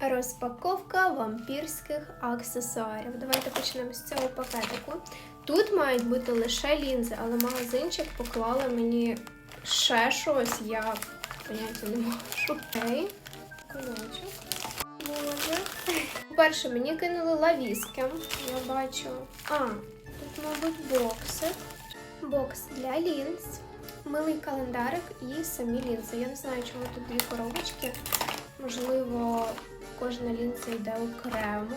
Розпаковка вампірських аксесуарів. Давайте почнемо з цього пакетику. Тут мають бути лише лінзи, але магазинчик поклали мені ще щось, я поняття не можу. Окей. Кульочок. Боже. По-перше, мені кинули лавіски. Я бачу. А, тут, мабуть, боксик. Бокс для лінз, милий календарик і самі лінзи. Я не знаю, чому тут дві коробочки. Можливо, кожна лінза йде окремо.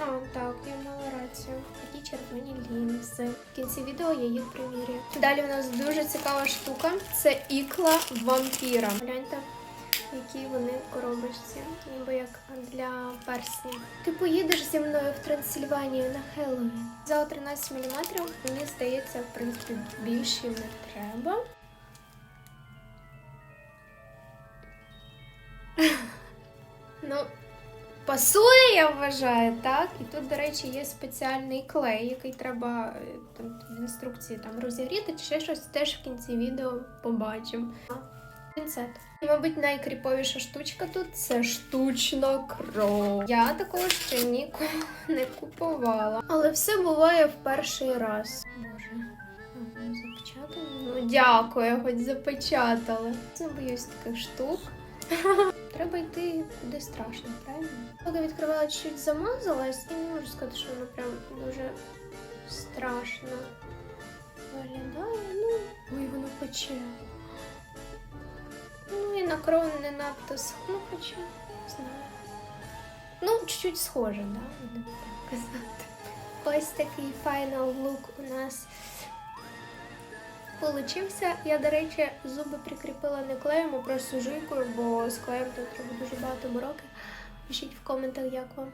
А, так, я мала рацію. Такі червоні лінзи. В кінці відео я їх примірюю. Далі в нас дуже цікава штука. Це ікла вампіра. Гляньте, які вони в коробочці, ніби як для перснів. Ти поїдеш зі мною в Трансильванію на Хеллоуін. За 13 мм, мені здається, в принципі, більше не треба. Пасує, я вважаю, так? І тут, до речі, є спеціальний клей, який треба е, там в інструкції там розігріти, чи ще щось теж в кінці відео побачимо. Пінцет. І, мабуть, найкріповіша штучка тут це штучна кров. Я такого ще ніколи не купувала. Але все буває в перший раз. Боже, ну. Ну, дякую, хоч запечатали. Не боюсь таких штук. Треба йти куди страшно, правильно? Поки відкривала чуть замазалась, і не можу сказати, що воно прям дуже страшно виглядає. Ну, ой, воно пече. Ну і на кров не надто. Ну, хоча, не знаю. Ну, чуть-чуть схоже, да? Так казати. Ось такий файнал лук у нас получився. Я, до речі, зуби прикріпила не клеєм, а просто жуйкою, бо з клеєм тут треба дуже багато мороки. Пишіть в коментах, як вам.